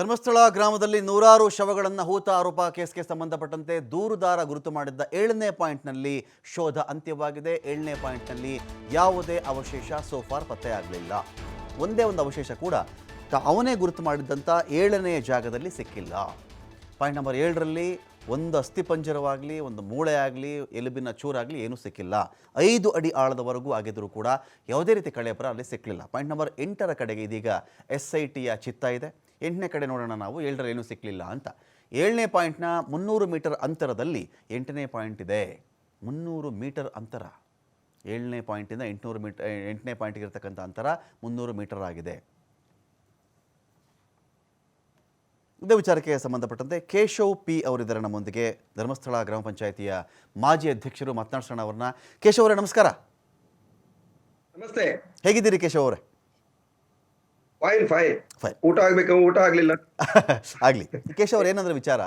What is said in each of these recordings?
ಧರ್ಮಸ್ಥಳ ಗ್ರಾಮದಲ್ಲಿ ನೂರಾರು ಶವಗಳನ್ನು ಹೂತ ಆರೋಪ ಕೇಸ್ಗೆ ಸಂಬಂಧಪಟ್ಟಂತೆ ದೂರುದಾರ ಗುರುತು ಮಾಡಿದ್ದ ಏಳನೇ ಪಾಯಿಂಟ್ನಲ್ಲಿ ಶೋಧ ಅಂತ್ಯವಾಗಿದೆ. ಏಳನೇ ಪಾಯಿಂಟ್ನಲ್ಲಿ ಯಾವುದೇ ಅವಶೇಷ ಸೋಫಾರ್ ಪತ್ತೆಯಾಗಲಿಲ್ಲ. ಒಂದೇ ಒಂದು ಅವಶೇಷ ಕೂಡ ಅವನೇ ಗುರುತು ಮಾಡಿದ್ದಂಥ ಏಳನೇ ಜಾಗದಲ್ಲಿ ಸಿಕ್ಕಿಲ್ಲ. ಪಾಯಿಂಟ್ ನಂಬರ್ ಏಳರಲ್ಲಿ ಒಂದು ಅಸ್ಥಿಪಂಜರವಾಗಲಿ ಒಂದು ಮೂಳೆ ಆಗಲಿ, ಎಲುಬಿನ ಚೂರಾಗಲಿ ಏನೂ ಸಿಕ್ಕಿಲ್ಲ. ಐದು ಅಡಿ ಆಳದವರೆಗೂ ಆಗಿದ್ದರೂ ಕೂಡ ಯಾವುದೇ ರೀತಿ ಕಳೆಪರ ಅಲ್ಲಿ ಸಿಕ್ಕಲಿಲ್ಲ ಪಾಯಿಂಟ್ ನಂಬರ್ ಎಂಟರ ಕಡೆಗೆ ಇದೀಗ ಎಸ್ ಐ ಟಿಯ ಚಿತ್ತ ಇದೆ. ಎಂಟನೇ ಕಡೆ ನೋಡೋಣ ನಾವು, ಏಳರಲ್ಲಿ ಏನೂ ಸಿಕ್ಕಲಿಲ್ಲ ಅಂತ. ಏಳನೇ ಪಾಯಿಂಟ್ನ ಮುನ್ನೂರು ಮೀಟರ್ ಅಂತರದಲ್ಲಿ ಎಂಟನೇ ಪಾಯಿಂಟ್ ಇದೆ. ಮುನ್ನೂರು ಮೀಟರ್ ಅಂತರ. ಏಳನೇ ಪಾಯಿಂಟಿಂದ ಎಂಟುನೂರು ಮೀಟರ್ ಎಂಟನೇ ಪಾಯಿಂಟ್ಗೆ ಇರತಕ್ಕಂಥ ಅಂತರ ಮುನ್ನೂರು ಮೀಟರ್ ಆಗಿದೆ. ಇದೇ ವಿಚಾರಕ್ಕೆ ಸಂಬಂಧಪಟ್ಟಂತೆ ಕೇಶವ್ ಪಿ ಅವರಿದ್ದಾರೆ ನಮ್ಮೊಂದಿಗೆ. ಧರ್ಮಸ್ಥಳ ಗ್ರಾಮ ಪಂಚಾಯಿತಿಯ ಮಾಜಿ ಅಧ್ಯಕ್ಷರು ಮಾತನಾಡ್ಸೋಣ ಅವ್ರನ್ನ. ಕೇಶವ್ ಅವರೇ ನಮಸ್ಕಾರ. ನಮಸ್ತೆ. ಹೇಗಿದ್ದೀರಿ ಕೇಶವ್ ಅವರೇ? ಫೈನ್ ಫೈನ್ ಫೈನ್ ಊಟ ಆಗ್ಬೇಕು ಊಟ ಆಗ್ಲಿಲ್ಲ. ಆಗಲಿ. ಕೇಶವ್ ಅವ್ರ ಏನಂದ್ರೆ ವಿಚಾರ?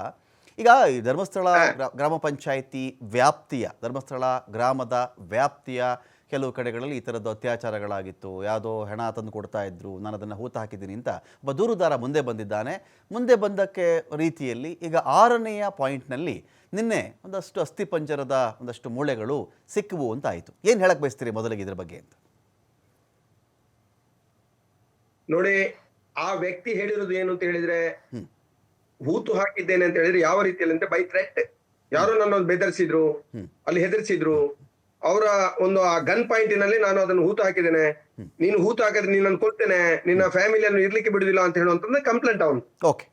ಈಗ ಈ ಧರ್ಮಸ್ಥಳ ಗ್ರಾ- ಗ್ರಾಮ ಪಂಚಾಯಿತಿ ವ್ಯಾಪ್ತಿಯ ಧರ್ಮಸ್ಥಳ ಗ್ರಾಮದ ವ್ಯಾಪ್ತಿಯ ಕೆಲವು ಕಡೆಗಳಲ್ಲಿ ಈ ಥರದ್ದು ಅತ್ಯಾಚಾರಗಳಾಗಿತ್ತು. ಯಾವುದೋ ಹೆಣ ತಂದು ಕೊಡ್ತಾ ಇದ್ರು ನಾನು ಅದನ್ನು ಹೂತ ಹಾಕಿದ್ದೀನಿ ಅಂತ ಒಬ್ಬ ದೂರುದಾರ ಮುಂದೆ ಬಂದಿದ್ದಾನೆ. ಮುಂದೆ ಬಂದಕ್ಕೆ ರೀತಿಯಲ್ಲಿ ಈಗ ಆರನೆಯ ಪಾಯಿಂಟ್ನಲ್ಲಿ ನಿನ್ನೆ ಒಂದಷ್ಟು ಅಸ್ಥಿಪಂಜರದ ಒಂದಷ್ಟು ಮೂಳೆಗಳು ಸಿಕ್ಕುವು ಅಂತ ಆಯಿತು ಏನು ಹೇಳಕ್ಕೆ ಬಯಸ್ತೀರಿ ಮೊದಲಿಗೆ ಇದ್ರ ಬಗ್ಗೆ ಅಂತ? ನೋಡಿ ಆ ವ್ಯಕ್ತಿ ಹೇಳಿರೋದು ಏನು ಅಂತ ಹೇಳಿದ್ರೆ ಹೂತು ಹಾಕಿದ್ದೇನೆ ಅಂತ ಹೇಳಿದ್ರೆ ಯಾವ ರೀತಿಯಲ್ಲಿ ಅಂದ್ರೆ ಬೈ ಥ್ರೆಟ್. ಯಾರೋ ನನ್ನ ಬೆದರಿಸಿದ್ರು ಅಲ್ಲಿ ಹೆದರ್ಸಿದ್ರು. ಅವರ ಒಂದು ಆ ಗನ್ ಪಾಯಿಂಟಿನಲ್ಲಿ ನಾನು ಅದನ್ನು ಹೂತು ಹಾಕಿದ್ದೇನೆ. ನೀನು ಹೂತು ಹಾಕಿದ್ರೆ ನೀನು ಕೊಡ್ತೇನೆ. ನಿನ್ನ ಫ್ಯಾಮಿಲಿಯನ್ನು ಇರ್ಲಿಕ್ಕೆ ಬಿಡುದಿಲ್ಲ ಅಂತ ಹೇಳುವಂತಂದ್ರೆ ಕಂಪ್ಲೇಂಟ್ ಅವನು. ಓಕೆ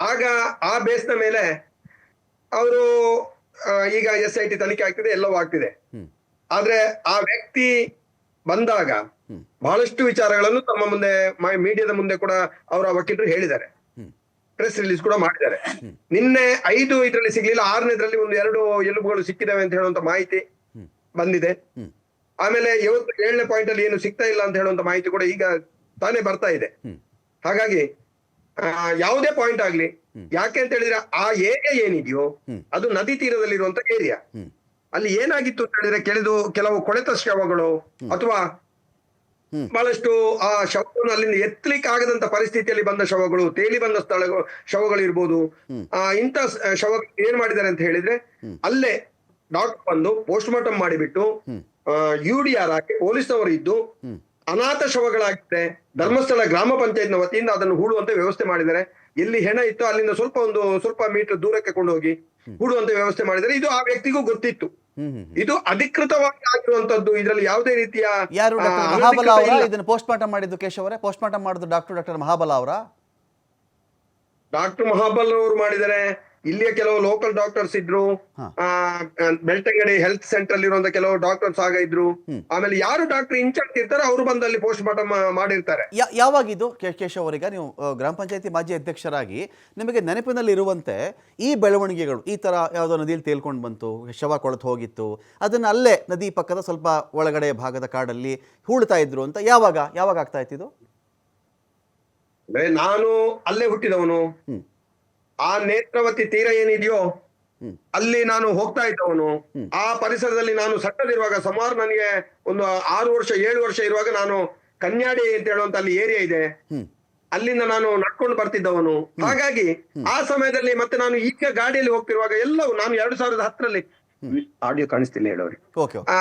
ಆಗ ಆ ಬೇಸ್ನ ಮೇಲೆ ಅವರು ಈಗ ಎಸ್ ಐ ಟಿ ತನಿಖೆ ಆಗ್ತಿದೆ ಎಲ್ಲವೂ ಆಗ್ತಿದೆ. ಆದ್ರೆ ಆ ವ್ಯಕ್ತಿ ಬಂದಾಗ ಬಹಳಷ್ಟು ವಿಚಾರಗಳನ್ನು ತಮ್ಮ ಮುಂದೆ ಮೀಡಿಯಾದ ಮುಂದೆ ಕೂಡ ಅವರ ವಕೀಲರು ಹೇಳಿದ್ದಾರೆ. ಪ್ರೆಸ್ ರಿಲೀಸ್ ಕೂಡ ಮಾಡಿದ್ದಾರೆ. ನಿನ್ನೆ ಐದು ಇದರಲ್ಲಿ ಸಿಗ್ಲಿಲ್ಲ ಆರನೇದ್ರಲ್ಲಿ ಒಂದು ಎರಡು ಎಲುಬುಗಳು ಸಿಕ್ಕಿದಾವೆ ಅಂತ ಹೇಳುವಂತ ಮಾಹಿತಿ ಬಂದಿದೆ. ಆಮೇಲೆ ಇವತ್ತು ಏಳನೇ ಪಾಯಿಂಟ್ ಅಲ್ಲಿ ಏನು ಸಿಗ್ತಾ ಇಲ್ಲ ಅಂತ ಹೇಳುವಂತ ಮಾಹಿತಿ ಕೂಡ ಈಗ ತಾನೇ ಬರ್ತಾ ಇದೆ. ಹಾಗಾಗಿ ಯಾವುದೇ ಪಾಯಿಂಟ್ ಆಗ್ಲಿ ಯಾಕೆ ಅಂತ ಹೇಳಿದ್ರೆ ಆ ಏರಿಯಾ ಏನಿದೆಯೋ ಅದು ನದಿ ತೀರದಲ್ಲಿರುವಂತ ಏರಿಯಾ ಅಲ್ಲಿ ಏನಾಗಿತ್ತು ಅಂತ ಹೇಳಿದ್ರೆ ಕೆಲವು ಕೆಲವು ಕೊಳೆತ ಶವಗಳು ಅಥವಾ. ಬಹಳಷ್ಟು ಆ ಶವವನ್ನು ಅಲ್ಲಿಂದ ಎತ್ತಲಿಕ್ಕೆ ಆಗದಂತ ಪರಿಸ್ಥಿತಿಯಲ್ಲಿ ಬಂದ ಶವಗಳು ತೇಲಿ ಬಂದ ಸ್ಥಳ ಶವಗಳು ಇರ್ಬೋದು ಆ ಇಂಥ ಶವ ಏನ್ ಮಾಡಿದ್ದಾರೆ ಅಂತ ಹೇಳಿದ್ರೆ ಅಲ್ಲೇ ಡಾಕ್ಟರ್ ಬಂದು ಪೋಸ್ಟ್ ಮಾರ್ಟಮ್ ಮಾಡಿಬಿಟ್ಟು. ಯು ಡಿ ಆರ್ ಹಾಕಿ ಪೊಲೀಸ್ನವರು ಇದ್ದು ಅನಾಥ ಶವಗಳಾಗಿದೆ ಧರ್ಮಸ್ಥಳ ಗ್ರಾಮ ಪಂಚಾಯತ್ನ ವತಿಯಿಂದ ಅದನ್ನು ಹೂಡುವಂತ ವ್ಯವಸ್ಥೆ ಮಾಡಿದ್ದಾರೆ. ಎಲ್ಲಿ ಹೆಣ ಇತ್ತು ಅಲ್ಲಿಂದ ಸ್ವಲ್ಪ ಒಂದು ಸ್ವಲ್ಪ ಮೀಟರ್ ದೂರಕ್ಕೆ ಕೊಂಡೋಗಿ ಹೂಡುವಂತ ವ್ಯವಸ್ಥೆ ಮಾಡಿದ್ದಾರೆ. ಇದು ಆ ವ್ಯಕ್ತಿಗೂ ಗೊತ್ತಿತ್ತು. ಇದು ಅಧಿಕೃತವಾಗಿ ಆಗಿರುವಂತದ್ದು. ಇದರಲ್ಲಿ ಯಾವುದೇ ರೀತಿಯ ಯಾರು ಮಹಾಬಲ ಅವರ. ಇದನ್ನು ಪೋಸ್ಟ್ ಮಾರ್ಟಮ್ ಮಾಡಿದ್ದು ಕೇಶವರೇ ಪೋಸ್ಟ್ ಮಾರ್ಟಮ್ ಮಾಡಿದ್ದು ಡಾಕ್ಟರ್ ಡಾಕ್ಟರ್ ಮಹಾಬಲ ಅವರ. ಡಾಕ್ಟರ್ ಮಹಾಬಲ್ ಅವರು ಮಾಡಿದ್ದಾರೆ ಇಲ್ಲಿಯ ಕೆಲವು ಲೋಕಲ್ ಡಾಕ್ಟರ್ಸ್ ಇದ್ರು ಆ, ಬೆಳ್ತಂಗಡಿ ಹೆಲ್ತ್ ಸೆಂಟರ್ ಅಲ್ಲಿ ಇರುವಂತ ಕೆಲವು ಡಾಕ್ಟರ್ಸ್ ಆಗ ಇದ್ರು. ಆಮೇಲೆ ಯಾರು ಡಾಕ್ಟರ್ ಇನ್ಚಾರ್ಜ್ ಇರ್ತಾರೆ ಅವರು ಬಂದು ಅಲ್ಲಿ ಪೋಸ್ಟ್ ಮಾರ್ಟಮ್ ಮಾಡಿರ್ತಾರೆ. ಯಾವಾಗಿದ್ದು ಕೇಶವ್ ಅವರಿಗೆ? ನೀವು ಗ್ರಾಮ ಪಂಚಾಯತಿ ಮಾಜಿ ಅಧ್ಯಕ್ಷರಾಗಿ ನಿಮಗೆ ನೆನಪಿನಲ್ಲಿ ಇರುವಂತೆ ಈ ಬೆಳವಣಿಗೆಗಳು ಈ ತರ ಯಾವುದೋ ನದಿಯಲ್ಲಿ ತೇಲ್ಕೊಂಡು ಬಂತು ಶವ ಕೊಳತು ಹೋಗಿತ್ತು ಅದನ್ನ ಅಲ್ಲೇ ನದಿ ಪಕ್ಕದ ಸ್ವಲ್ಪ ಒಳಗಡೆ ಭಾಗದ ಕಾಡಲ್ಲಿ ಹೂಳ್ತಾ ಇದ್ರು ಅಂತ ಯಾವಾಗ ಯಾವಾಗ ಆಗ್ತಾ ಇತ್ತು ಇದು? ಅಂದ್ರೆ ನಾನು ಅಲ್ಲೇ ಹುಟ್ಟಿದವನು. ಆ ನೇತ್ರಾವತಿ ತೀರ ಏನಿದೆಯೋ ಅಲ್ಲಿ ನಾನು ಹೋಗ್ತಾ ಇದ್ದವನು. ಆ ಪರಿಸರದಲ್ಲಿ ನಾನು ಸಣ್ಣದಿರುವಾಗ ಸುಮಾರು ನನಗೆ ಒಂದು ಆರು ವರ್ಷ ಏಳು ವರ್ಷ ಇರುವಾಗ ನಾನು ಕನ್ಯಾಡಿ ಅಂತ ಹೇಳುವಂತ ಅಲ್ಲಿ ಏರಿಯಾ ಇದೆ. ಅಲ್ಲಿಂದ ನಾನು ನಡ್ಕೊಂಡು ಬರ್ತಿದ್ದವನು. ಹಾಗಾಗಿ ಆ ಸಮಯದಲ್ಲಿ ಮತ್ತೆ ನಾನು ಈಗ ಗಾಡಿಯಲ್ಲಿ ಹೋಗ್ತಿರುವಾಗ ಎಲ್ಲವೂ ನಾನು ಎರಡು ಸಾವಿರದ ಹತ್ತರಲ್ಲಿ ಆಡಿಯೋ ಕಾಣಿಸ್ತಿಲ್ಲ ಹೇಳೋರಿ. ಆ,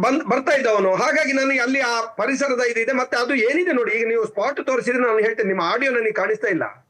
ಬಂದ್, ಬರ್ತಾ ಇದ್ದವನು. ಹಾಗಾಗಿ ನನಗೆ ಅಲ್ಲಿ ಆ ಪರಿಸರದ ಇದಿದೆ. ಮತ್ತೆ ಅದು ಏನಿದೆ ನೋಡಿ, ಈಗ ನೀವು ಸ್ಪಾಟ್ ತೋರಿಸಿದ್ರೆ ನಾನು ಹೇಳ್ತೇನೆ, ನಿಮ್ಮ ಆಡಿಯೋ ನನಗೆ ಕಾಣಿಸ್ತಾ ಇಲ್ಲ.